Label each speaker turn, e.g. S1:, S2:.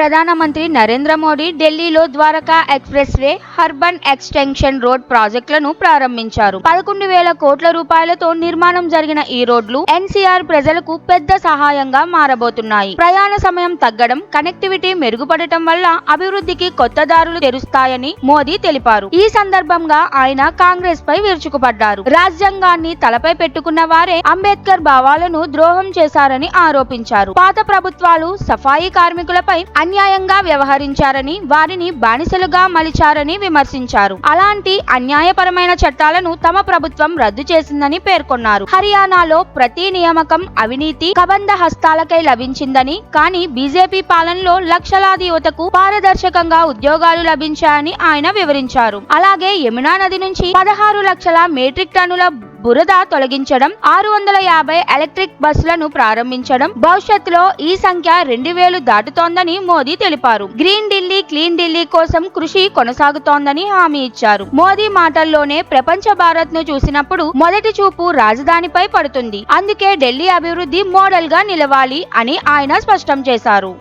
S1: ప్రధానమంత్రి నరేంద్ర మోడీ ఢిల్లీలో Dwarka expressway urban extension road ప్రాజెక్టులను ప్రారంభించారు. పదకొండు వేల కోట్ల రూపాయలతో నిర్మాణం జరిగిన ఈ రోడ్లు ఎన్సీఆర్ ప్రజలకు పెద్ద సహాయంగా మారబోతున్నాయి. ప్రయాణ సమయం తగ్గడం కనెక్టివిటీ మెరుగుపడటం వల్ల అభివృద్ధికి కొత్త దారులు తెరుస్తాయని మోదీ తెలిపారు. ఈ సందర్భంగా ఆయన కాంగ్రెస్ పై విరుచుకుపడ్డారు. రాజ్యాంగాన్ని తలపై పెట్టుకున్న వారే అంబేద్కర్ భావాలను ద్రోహం చేశారని ఆరోపించారు. పాత ప్రభుత్వాలు సఫాయి కార్మికులపై అన్యాయంగా వ్యవహరించారని వారిని బానిసలుగా మలిచారని విమర్శించారు. అలాంటి అన్యాయపరమైన చట్టాలను తమ ప్రభుత్వం రద్దు చేసిందని పేర్కొన్నారు. హర్యానాలో ప్రతి నియామకం అవినీతి కబంధ హస్తాలకై లభించిందని కానీ బీజేపీ పాలనలో లక్షలాది యువతకు పారదర్శకంగా ఉద్యోగాలు లభించాయని ఆయన వివరించారు. అలాగే యమునా నది నుంచి పదహారు లక్షల మెట్రిక్ టన్నుల బురద తొలగించడం ఆరు వందల యాభై ఎలక్ట్రిక్ బస్సులను ప్రారంభించడం భవిష్యత్తులో ఈ సంఖ్య రెండు వేలు దాటుతోందని మోదీ తెలిపారు. గ్రీన్ ఢిల్లీ క్లీన్ ఢిల్లీ కోసం కృషి కొనసాగుతోందని హామీ ఇచ్చారు. మోదీ మాటల్లోనే ప్రపంచ భారత్ను చూసినప్పుడు మొదటి చూపు రాజధానిపై పడుతుంది. అందుకే ఢిల్లీ అభివృద్ధి మోడల్గా నిలవాలి అని ఆయన స్పష్టం చేశారు.